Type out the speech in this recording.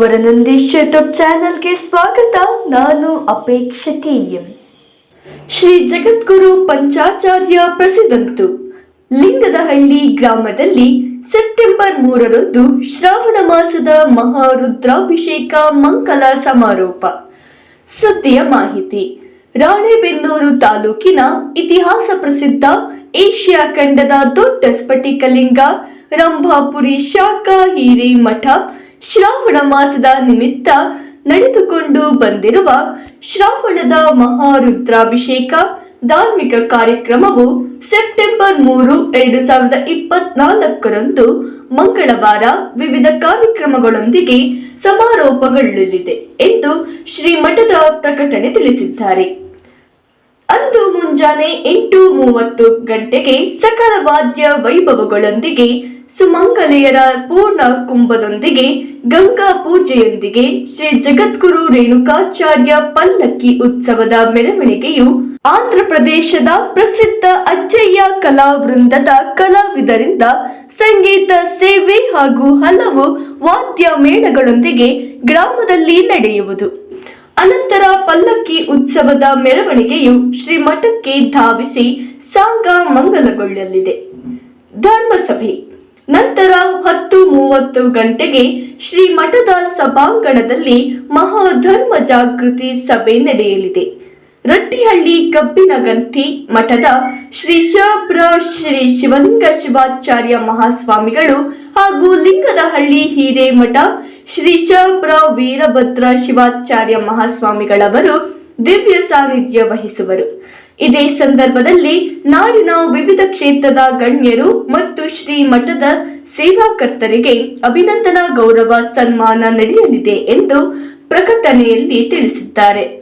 ವರನಂದೀಶ್ YouTube ಚಾನೆಲ್ಗೆ ಸ್ವಾಗತ. ನಾನು ಅಪೇಕ್ಷಿತೀಯ ಎಂ. ಶ್ರೀ ಜಗದ್ಗುರು ಪಂಚಾಚಾರ್ಯ ಪ್ರಸಿದ್ಧಂತು. ಲಿಂಗದಹಳ್ಳಿ ಗ್ರಾಮದಲ್ಲಿ ಸೆಪ್ಟೆಂಬರ್ ಮೂರರಂದು ಶ್ರಾವಣ ಮಾಸದ ಮಹಾರುದ್ರಾಭಿಷೇಕ ಮಂಗಲ ಸಮಾರೋಪ. ಸುದ್ದಿಯ ಮಾಹಿತಿ. ರಾಣೆಬೆನ್ನೂರು ತಾಲೂಕಿನ ಇತಿಹಾಸ ಪ್ರಸಿದ್ಧ ಏಷ್ಯಾ ಖಂಡದ ದೊಡ್ಡ ಸ್ಫಟಿಕಲಿಂಗ ರಂಭಾಪುರಿ ಶಾಖಾ ಹಿರೇಮಠ ಶ್ರಾವಣ ಮಾಸದ ನಿಮಿತ್ತ ನಡೆದುಕೊಂಡು ಬಂದಿರುವ ಶ್ರಾವಣದ ಮಹಾರುದ್ರಾಭಿಷೇಕ ಧಾರ್ಮಿಕ ಕಾರ್ಯಕ್ರಮವು ಸೆಪ್ಟೆಂಬರ್ ಮೂರು, ಎರಡು ಸಾವಿರದ ಇಪ್ಪತ್ನಾಲ್ಕರಂದು ಮಂಗಳವಾರ ವಿವಿಧ ಕಾರ್ಯಕ್ರಮಗಳೊಂದಿಗೆ ಸಮಾರೋಪಗೊಳ್ಳಲಿದೆ ಎಂದು ಶ್ರೀಮಠದ ಪ್ರಕಟಣೆ ತಿಳಿಸಿದ್ದಾರೆ. ಅಂದು ಮುಂಜಾನೆ ಎಂಟು ಮೂವತ್ತು ಗಂಟೆಗೆ ಸಕಲ ವಾದ್ಯ ವೈಭವಗಳೊಂದಿಗೆ ಸುಮಂಗಲೆಯರ ಪೂರ್ಣ ಕುಂಭದೊಂದಿಗೆ ಗಂಗಾ ಪೂಜೆಯೊಂದಿಗೆ ಶ್ರೀ ಜಗದ್ಗುರು ರೇಣುಕಾಚಾರ್ಯ ಪಲ್ಲಕ್ಕಿ ಉತ್ಸವದ ಮೆರವಣಿಗೆಯು ಆಂಧ್ರ ಪ್ರದೇಶದ ಪ್ರಸಿದ್ಧ ಅಜ್ಜಯ್ಯ ಕಲಾ ವೃಂದದ ಕಲಾವಿದರಿಂದ ಸಂಗೀತ ಸೇವೆ ಹಾಗೂ ಹಲವು ವಾದ್ಯ ಮೇಳಗಳೊಂದಿಗೆ ಗ್ರಾಮದಲ್ಲಿ ನಡೆಯುವುದು. ಅನಂತರ ಪಲ್ಲಕ್ಕಿ ಉತ್ಸವದ ಮೆರವಣಿಗೆಯು ಶ್ರೀಮಠಕ್ಕೆ ಧಾವಿಸಿ ಸಾಂಗ ಮಂಗಲಗೊಳ್ಳಲಿದೆ. ಧರ್ಮಸಭೆ. ನಂತರ ಹತ್ತು ಮೂವತ್ತು ಗಂಟೆಗೆ ಶ್ರೀ ಮಠದ ಸಭಾಂಗಣದಲ್ಲಿ ಮಹಾಧರ್ಮ ಜಾಗೃತಿ ಸಭೆ ನಡೆಯಲಿದೆ. ರಟ್ಟಿಹಳ್ಳಿ ಕಬ್ಬಿನಗಂತಿ ಮಠದ ಶ್ರೀ ಶಬ್ರ ಶ್ರೀ ಶಿವಲಿಂಗ ಶಿವಾಚಾರ್ಯ ಮಹಾಸ್ವಾಮಿಗಳು ಹಾಗೂ ಲಿಂಗದಹಳ್ಳಿ ಹಿರೇಮಠ ಶ್ರೀ ಶಬ್ರ ವೀರಭದ್ರ ಶಿವಾಚಾರ್ಯ ಮಹಾಸ್ವಾಮಿಗಳವರು ದಿವ್ಯ ಸಾನ್ನಿಧ್ಯ ವಹಿಸುವರು. ಇದೇ ಸಂದರ್ಭದಲ್ಲಿ ನಾಡಿನ ವಿವಿಧ ಕ್ಷೇತ್ರದ ಗಣ್ಯರು ಮತ್ತು ಶ್ರೀ ಮಠದ ಸೇವಾಕರ್ತರಿಗೆ ಅಭಿನಂದನಾ ಗೌರವ ಸನ್ಮಾನ ನಡೆಯಲಿದೆ ಎಂದು ಪ್ರಕಟಣೆಯಲ್ಲಿ ತಿಳಿಸಿದ್ದಾರೆ.